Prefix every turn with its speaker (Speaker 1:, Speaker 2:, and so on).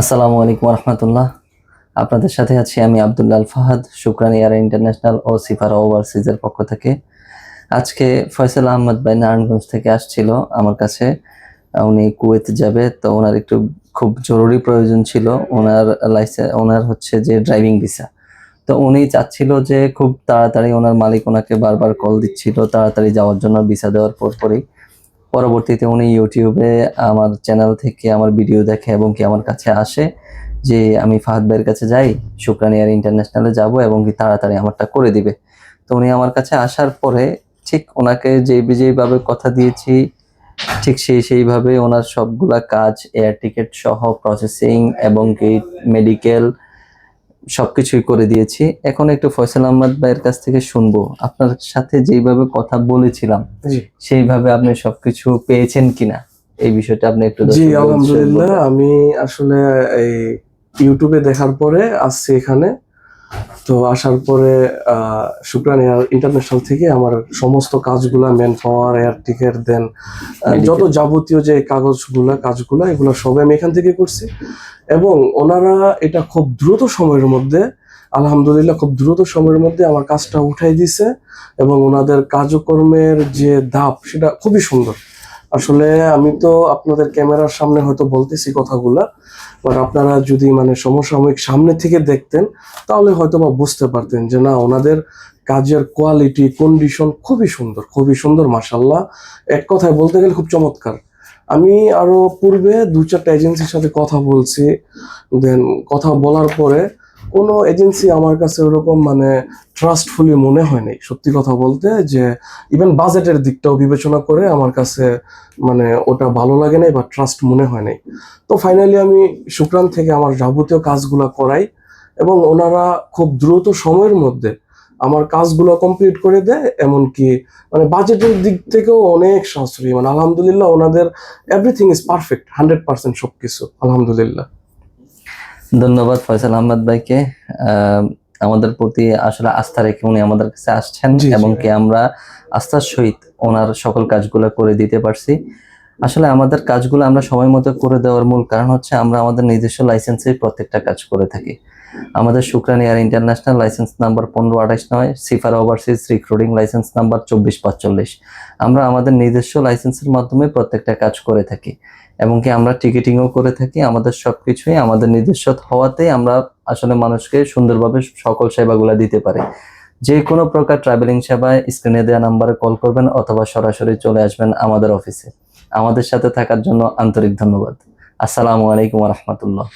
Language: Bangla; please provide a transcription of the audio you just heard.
Speaker 1: আসসালামু আলাইকুম রহমতুল্লাহ আপনাদের সাথে আছি আমি আবদুল্লাহ আল ফাহাদ, শুক্রান এয়ার ইন্টারন্যাশনাল ও সিফারা ওভারসিজের পক্ষ থেকে। আজকে ফয়সাল আহমদ ভাই নারায়ণগঞ্জ থেকে আসছিল আমার কাছে। উনি কুয়েত যাবে, তো ওনার একটু খুব জরুরি প্রয়োজন ছিল। ওনার লাইসেন্স ওনার হচ্ছে যে ড্রাইভিং ভিসা। তো উনি চাচ্ছিল যে খুব তাড়াতাড়ি ওনার মালিক ওনাকে বারবার কল দিচ্ছিল, তাড়াতাড়ি যাওয়ার জন্য ভিসা দেওয়ার পরপরই। পরবর্তীতে উনি ইউটিউবে আমার চ্যানেল থেকে আমার ভিডিও দেখে এবং কি আমার কাছে আসে যে আমি ফাহাদ ভাইয়ের কাছে যাই শুক্রান এয়ার ইন্টারন্যাশনালে যাব এবং কি তাড়াতাড়ি আমারটা করে দিবে। তো উনি আমার কাছে আসার পরে ঠিক ওনাকে যে যেইভাবে কথা দিয়েছি, ঠিক সেই সেইভাবে ওনার সবগুলা কাজ এয়ার টিকিট সহ প্রসেসিং এবং কি মেডিকেল সবকিছুই করে দিয়েছি। এখন একটু ফয়সাল আহমদ ভাইয়ের কাছ থেকে শুনব। আপনার সাথে যেইভাবে কথা বলেছিলাম সেইভাবে আপনি সবকিছু পেয়েছেন কিনা? এই বিষয়টা আপনি একটু
Speaker 2: জি আলহামদুলিল্লাহ। আমি আসলে এই ইউটিউবে দেখার পরে আসছি এখানে। তো আসার পরে আহ, শুক্রান এয়ার ইন্টারন্যাশনাল থেকে আমার সমস্ত কাজগুলা ম্যান পাওয়ার এয়ার টিকেট দেন যত যাবতীয় যে কাগজগুলা কাজগুলা এগুলো সব আমি এখান থেকে করছি। এবং ওনারা এটা খুব দ্রুত সময়ের মধ্যে আলহামদুলিল্লাহ খুব দ্রুত সময়ের মধ্যে আমার কাজটা উঠাই দিছে এবং ওনাদের কাজকর্মের যে ধাপ সেটা খুবই সুন্দর। আসলে আমি তো আপনাদের ক্যামেরার সামনে হয়তো বলতেছি কথাগুলা বাট আপনারা যদি মানে সমসাময়িক সামনে থেকে দেখতেন, তাহলে হয়তো বা বুঝতে পারতেন যে না, ওনাদের কাজের কোয়ালিটি কন্ডিশন খুবই সুন্দর খুবই সুন্দর মাসাল্লাহ এক কথায় বলতে গেলে খুব চমৎকার। আমি আরও পূর্বে দু চারটা এজেন্সির সাথে কথা বলছি দেন কথা বলার পরে কোনো এজেন্সি আমার কাছে ওরকম মানে ট্রাস্টফুলি মনে হয়নি। সত্যি কথা বলতে যে ইভেন বাজেটের দিকটাও বিবেচনা করে আমার কাছে মানে ওটা ভালো লাগে নাই বা ট্রাস্ট মনে হয় নাই। তো ফাইনালি আমি শুক্রান থেকে আমার যাবতীয় কাজগুলো করাই এবং ওনারা খুব দ্রুত সময়ের মধ্যে আমার কাজগুলো কমপ্লিট করে দেয়, এমনকি মানে বাজেটের দিক থেকেও অনেক সাশ্রয়ী। মানে আলহামদুলিল্লাহ ওনাদের everything is perfect hundred percent সব কিছু আলহামদুলিল্লাহ।
Speaker 1: ধন্যবাদ ফয়সাল আহমদ ভাইকে। আমাদের প্রতি আসলে আস্থা রেখে উনি আমাদের কাছে আসছেন এবং কি আমরা আস্থার সহিত ওনার সকল কাজগুলো করে দিতে পারছি। আসলে আমাদের কাজগুলো আমরা সময় মতো করে দেওয়ার মূল কারণ হচ্ছে আমরা আমাদের নিজস্ব লাইসেন্সে প্রত্যেকটা কাজ করে থাকি। আমাদের Shukran air international license number পনেরো, আঠাশ নয় সিফার ওভারসিজ রিক্রুটিং লাইসেন্স নাম্বার চব্বিশ পাঁচচল্লিশ আমরা আমাদের নিজস্ব লাইসেন্সের মাধ্যমে প্রত্যেকটা কাজ করে থাকি এবং কি আমরা টিকিটিংও করে থাকি। আমাদের সবকিছুই আমাদের নিজস্ব হওয়াতেই আমরা আসলে মানুষকে সুন্দরভাবে সকল সেবাগুলো দিতে পারি। যে কোনো প্রকার ট্রাভেলিং সেবায় স্ক্রিনে দেওয়া নাম্বারে কল করবেন অথবা সরাসরি চলে আসবেন আমাদের অফিসে আমাদের সাথে থাকার জন্য আন্তরিক ধন্যবাদ। আসসালামু আলাইকুম রহমতুল্লাহ।